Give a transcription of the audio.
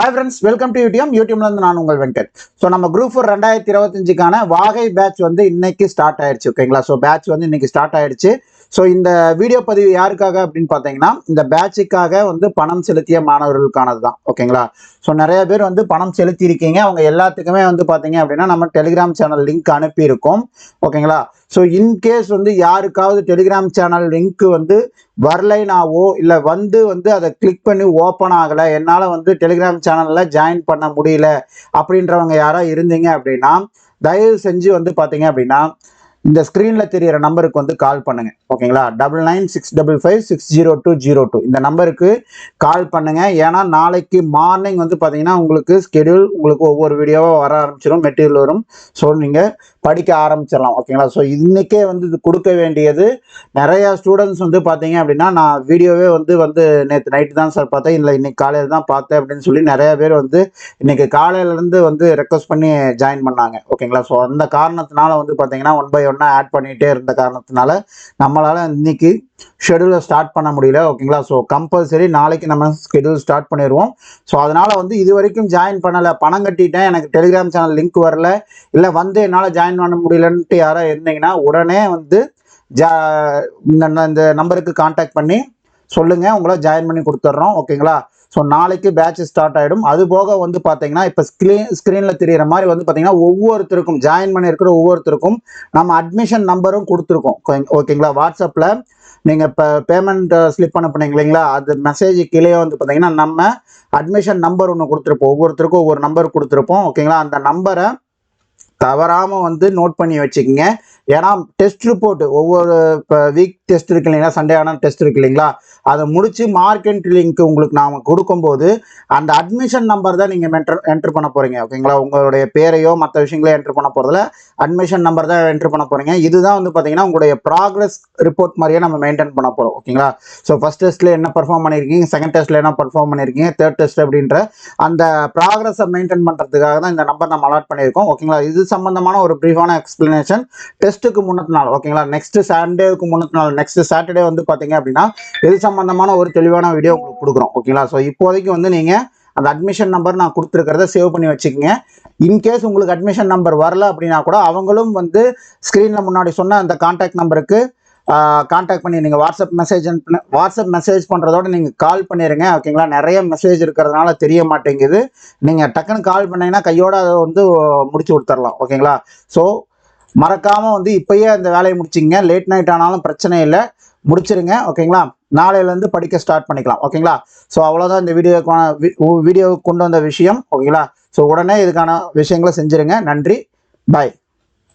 Hi friends welcome to UTM யூடியூப்லேருந்து நான் உங்கள் Venkat. So நம்ம குரூப் ஃபோர் ரெண்டாயிரத்தி இருபத்தஞ்சுக்கான வாகை பேட்ச் வந்து இன்னைக்கு ஸ்டார்ட் ஆயிடுச்சு ஓகேங்களா ஸோ பேட்ச் வந்து இன்னைக்கு ஸ்டார்ட் ஆயிடுச்சு. ஸோ இந்த வீடியோ பதிவு யாருக்காக அப்படின்னு பார்த்தீங்கன்னா இந்த பேட்சுக்காக வந்து பணம் செலுத்திய மாணவர்களுக்கானது தான் ஓகேங்களா? ஸோ நிறைய பேர் வந்து பணம் செலுத்தியிருக்கீங்க. அவங்க எல்லாத்துக்குமே வந்து பார்த்தீங்க அப்படின்னா நம்ம டெலிகிராம் சேனல் லிங்க் அனுப்பியிருக்கோம். ஓகேங்களா? ஸோ இன்கேஸ் வந்து யாருக்காவது டெலிகிராம் சேனல் லிங்க்கு வந்து வரலைனாவோ இல்லை வந்து வந்து அதை கிளிக் பண்ணி ஓப்பன் ஆகலை என்னால் வந்து டெலிகிராம் சேனலில் ஜாயின் பண்ண முடியல அப்படின்றவங்க யாராவது இருந்தீங்க அப்படின்னா தயவு செஞ்சு வந்து பார்த்தீங்க அப்படின்னா இந்த ஸ்க்ரீனில் தெரியிற நம்பருக்கு வந்து கால் பண்ணுங்கள் ஓகேங்களா? Double nine six double five six zero two zero two இந்த நம்பருக்கு கால் பண்ணுங்கள் ஏன்னா நாளைக்கு மார்னிங் வந்து பார்த்தீங்கன்னா உங்களுக்கு ஸ்கெடியூல் உங்களுக்கு ஒவ்வொரு வீடியோவாக வர ஆரம்பிச்சிடும் மெட்டீரியல் வரும். ஸோ நீங்கள் படிக்க ஆரம்பிச்சிடலாம் ஓகேங்களா ஸோ இன்றைக்கே வந்து இது கொடுக்க வேண்டியது நிறையா ஸ்டூடெண்ட்ஸ் வந்து பார்த்தீங்க அப்படின்னா நான் வீடியோவே வந்து வந்து நேற்று நைட்டு தான் சார் பார்த்தேன். இல்லை இன்றைக்கி காலையில் தான் பார்த்தேன் அப்படின்னு சொல்லி நிறையா பேர் வந்து இன்றைக்கி காலையிலேருந்து வந்து ரெக்வஸ்ட் பண்ணி ஜாயின் பண்ணாங்க ஓகேங்களா ஸோ அந்த காரணத்தினால வந்து பார்த்தீங்கன்னா ஒன் பை ஒன்னாக ஆட் பண்ணிகிட்டே இருந்த காரணத்தினால நம்மளால் இன்றைக்கி ஷெடியூலை ஸ்டார்ட் பண்ண முடியல ஓகேங்களா ஸோ கம்பல்சரி நாளைக்கு நம்ம ஸ்கெடியூல் ஸ்டார்ட் பண்ணிடுவோம் ஸோ அதனால் வந்து இது வரைக்கும் ஜாயின் பண்ணலை. பணம் கட்டிட்டேன். எனக்கு டெலிகிராம் சேனல் லிங்க் வரல. இல்லை வந்து என்னால் ஜாயின் பண்ண முடியலன்ட்டு யாரோ இருந்தீங்கன்னா உடனே வந்து ஜா இந்த இந்த நம்பருக்கு காண்டாக்ட் பண்ணி சொல்லுங்கள் உங்களை ஜாயின் பண்ணி கொடுத்துட்றோம். ஓகேங்களா ஸோ நாளைக்கு பேட்ச் ஸ்டார்ட் ஆகிடும் அது போக வந்து பார்த்தீங்கன்னா இப்போ ஸ்க்ரீன் ஸ்க்ரீனில் தெரிகிற மாதிரி வந்து பார்த்தீங்கன்னா ஒவ்வொருத்தருக்கும் ஜாயின் பண்ணியிருக்கிற ஒவ்வொருத்தருக்கும் நம்ம அட்மிஷன் நம்பரும் கொடுத்துருக்கோம். ஓகேங்களா வாட்ஸ்அப்பில் நீங்கள் இப்போ பேமெண்ட் ஸ்லிப் அனுப்புனீங்க இல்லைங்களா? அது மெசேஜ் கீழே வந்து பார்த்தீங்கன்னா நம்ம அட்மிஷன் நம்பர் ஒன்று கொடுத்துருப்போம். ஒவ்வொருத்தருக்கும் ஒவ்வொரு நம்பர் கொடுத்துருப்போம். ஓகேங்களா அந்த நம்பரை தவறாமல் வந்து நோட் பண்ணி வச்சுக்கோங்க. ஏன்னா டெஸ்ட் ரிப்போர்ட் ஒவ்வொரு இப்போ வீக் டெஸ்ட் இருக்கு இல்லைங்களா சண்டே ஆனால் டெஸ்ட் இருக்கு இல்லைங்களா அதை முடித்து மார்க் என்ட்ரி லிங்க் உங்களுக்கு நாம் கொடுக்கும்போது அந்த அட்மிஷன் நம்பர் தான் நீங்கள் என்டர் என்ட்ரு பண்ண போகிறீங்க ஓகேங்களா? உங்களுடைய பேரையோ மற்ற விஷயங்களோ என்ட்ரு பண்ண போகிறதுல அட்மிஷன் நம்பர் தான் என்ட்ரு பண்ண போகிறீங்க இதுதான் வந்து பார்த்தீங்கன்னா உங்களுடைய ப்ராக்ரஸ் ரிப்போர்ட் மாதிரியே நம்ம மெயின்டைன் பண்ண போகிறோம் ஓகேங்களா? ஸோ ஃபஸ்ட் டெஸ்ட்டில் என்ன பர்ஃபார்ம் பண்ணியிருக்கீங்க செகண்ட் டெஸ்ட்டில் என்ன பர்ஃபார்ம் பண்ணியிருக்கீங்க தேர்ட் டெஸ்ட் அப்படின்ற அந்த ப்ராக்ரஸை மெயின்டைன் பண்ணுறதுக்காக தான் இந்த நம்பர் நம்ம அலாட் பண்ணியிருக்கோம் ஓகேங்களா? இது சம்பந்தமான ஒரு ப்ரீஃபான எக்ஸ்பிளனேஷன் டெஸ்ட்டுக்கு முன்னத்து நாள் ஓகேங்களா நெக்ஸ்ட் சண்டேவுக்கு முன்னத்து நாள் நெக்ஸ்ட் சாட்டர்டே வந்து பார்த்தீங்க அப்படின்னா இது சம்பந்தமான ஒரு தெளிவான வீடியோ உங்களுக்கு கொடுக்குறோம் ஓகேங்களா ஸோ இப்போதைக்கு வந்து நீங்கள் அந்த அட்மிஷன் நம்பர் நான் கொடுத்துருக்கிறத சேவ் பண்ணி வச்சுக்கோங்க. இன்கேஸ் உங்களுக்கு அட்மிஷன் நம்பர் வரல அப்படின்னா கூட அவங்களும் வந்து ஸ்க்ரீனில் முன்னாடி சொன்ன அந்த கான்டாக்ட் நம்பருக்கு காண்டாக்ட் பண்ணி நீங்கள் வாட்ஸ்அப் மெசேஜ் வாட்ஸ்அப் மெசேஜ் பண்ணுறதோட நீங்கள் கால் பண்ணிடுங்க ஓகேங்களா நிறைய மெசேஜ் இருக்கிறதுனால தெரிய மாட்டேங்குது. நீங்கள் டக்குன்னு கால் பண்ணீங்கன்னா கையோடு அதை வந்து முடிச்சு கொடுத்துர்லாம் ஓகேங்களா ஸோ மறக்காமல் வந்து இப்போயே அந்த வேலையை முடிச்சிங்க. லேட் நைட் ஆனாலும் பிரச்சனை இல்லை. முடிச்சிருங்க. ஓகேங்களா நாளையிலேருந்து படிக்க ஸ்டார்ட் பண்ணிக்கலாம். ஓகேங்களா ஸோ அவ்வளோதான் இந்த வீடியோக்கான வீடியோவுக்கு கொண்டு வந்த விஷயம். ஓகேங்களா ஸோ உடனே இதுக்கான விஷயங்களை செஞ்சுருங்க. நன்றி. பாய்